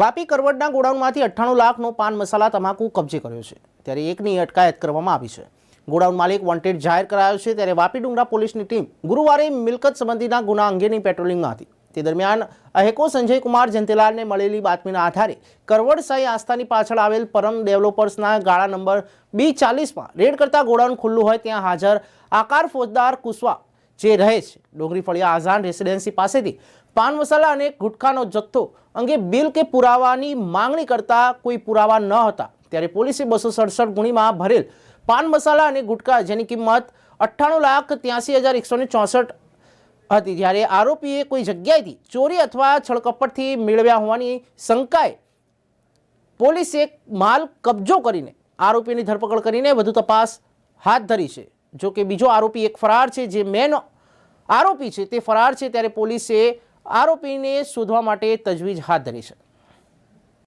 વાપી કરવડના ગોડાઉનમાંથી અઠ્ઠાણું લાખનો પાન મસાલા તમાકુ કબજે કર્યો છે. ત્યારે એકની અટકાયત કરવામાં આવી છે. ગોડાઉન માલિક વોન્ટેડ જાહેર કરાયો છે ત્યારે વાપી ડુંગરા પોલીસની ટીમ ગુરુવારે મિલકત સંબંધીના ગુના અંગેની પેટ્રોલિંગમાં હતી. તે દરમિયાન અહેકો સંજય કુમાર જંતેલાલને મળેલી બાતમીના આધારે કરવડ સાઈ આસ્થાની પાછળ આવેલ પરમ ડેવલપર્સના ગાળા નંબર બી ચાલીસમાં રેડ કરતા ગોડાઉન ખુલ્લું હોય ત્યાં હાજર આકાર ફોજદાર કુશવા જે રહે છે. ડોંગરી ફળિયા આઝાન રેસિડેન્સી પાસેથી પાન મસાલા અને ગુટખાનો જથ્થો અંગે બિલ કે પુરાવાની માંગણી કરતા કોઈ પુરાવા ન હતા. ત્યારે પોલીસે બસો સડસઠ ગુણીમાં ભરેલ પાન મસાલા અને ગુટખા જેની કિંમત અઠ્ઠાણું લાખ ત્યાસી હજાર એકસો ને ચોસઠ હતી. જ્યારે આરોપીએ કોઈ જગ્યાએથી ચોરી અથવા છળકપટથી મેળવ્યા હોવાની શંકાએ પોલીસે માલ કબજો કરીને આરોપીની ધરપકડ કરીને વધુ તપાસ હાથ ધરી છે. જો કે બીજો આરોપી એક ફરાર છે, જે મેન આરોપી છે તે ફરાર છે, ત્યારે પોલીસે આરોપીને શોધવા માટે તજવીજ હાથ ધરી છે.